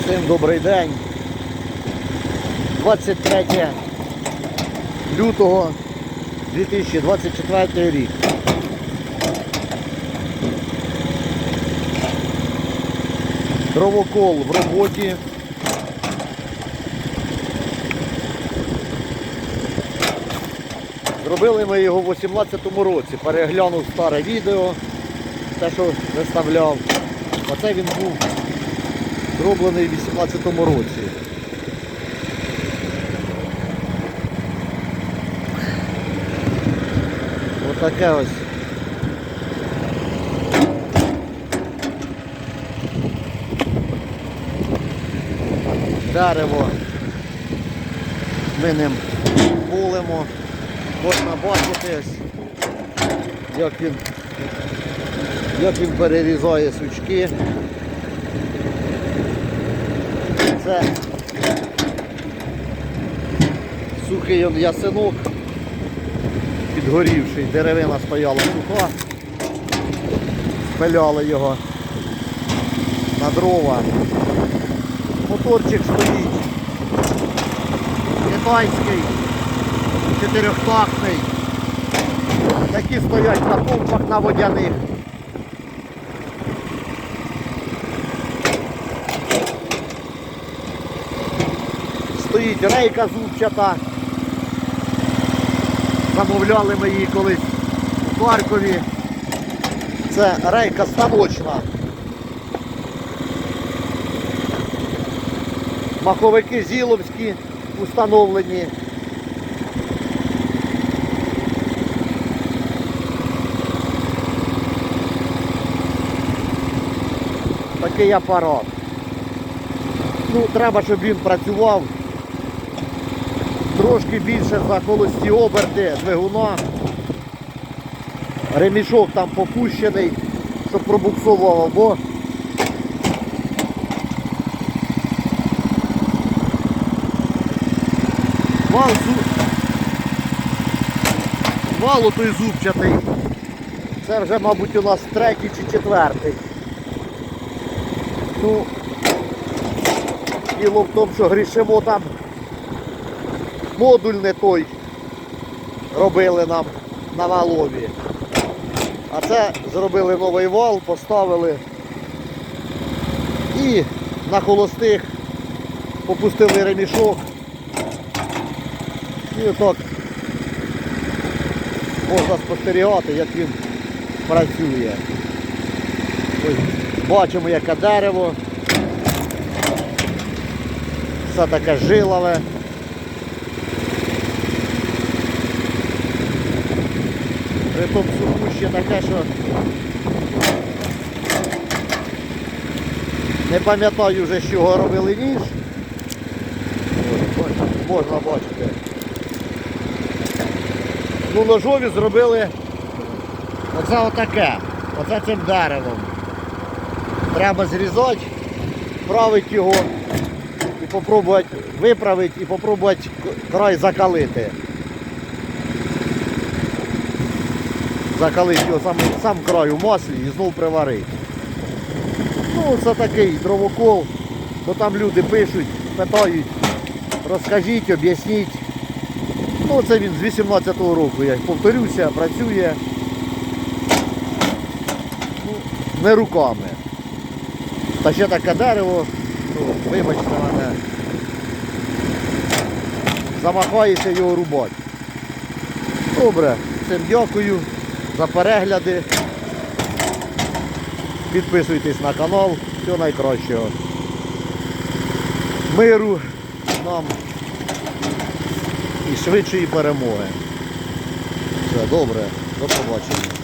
Всім добрий день. 23 лютого 2024 рік. Дровокол в роботі. Зробили ми його в 18-му році. Переглянув старе відео, те, що виставляв. Оце він був зроблений в 18-му році. Отаке ось. Дерево. Ми ним пулимо. Можна бачити, як він, як він перерізає сучки. Це сухий он ясенок, підгорівший, деревина стояла суха, спиляли його на дрова. Моторчик стоїть. Китайський, чотирьохтактний. Такі стоять на помпах на водяних. Стоїть рейка зубчата. Замовляли ми її колись в Харкові. Це рейка станочна. Маховики зіловські установлені. Такий апарат. Ну, треба, щоб він працював трошки більше за холості оберти двигуна. Ремішок там попущений, щоб пробуксовував, бо вал, зуб... вал той зубчатий. Це вже, мабуть, у нас третій чи четвертий. Ну, діло в тому, що грішимо там модуль не той робили нам на валові. А це зробили новий вал, поставили і на холостих попустили ремішок. І отак можна спостерігати, як він працює. Ось бачимо, яке дерево. Все таке жилове. Притом сухуще таке, що не пам'ятаю вже, з чого робили ніж. Можна бачити. Ну, ножові зробили оце отаке. Оце цим деревом. Треба зрізати, вправити його і попробувати виправити і попробувати край закалити. закалити його сам, сам край у маслі і знов приварити. Ну, це такий дровокол, бо там люди пишуть, питають, розкажіть, об'ясніть. Ну, це він з 18-го року, я повторюся, працює ну, не руками. Та ще таке дерево, ну, вибачте мене, замахаєшся його рубати. Добре, всім дякую за перегляди. Підписуйтесь на канал. Всього найкращого. Миру нам і швидшої перемоги. Все, добре, до побачення.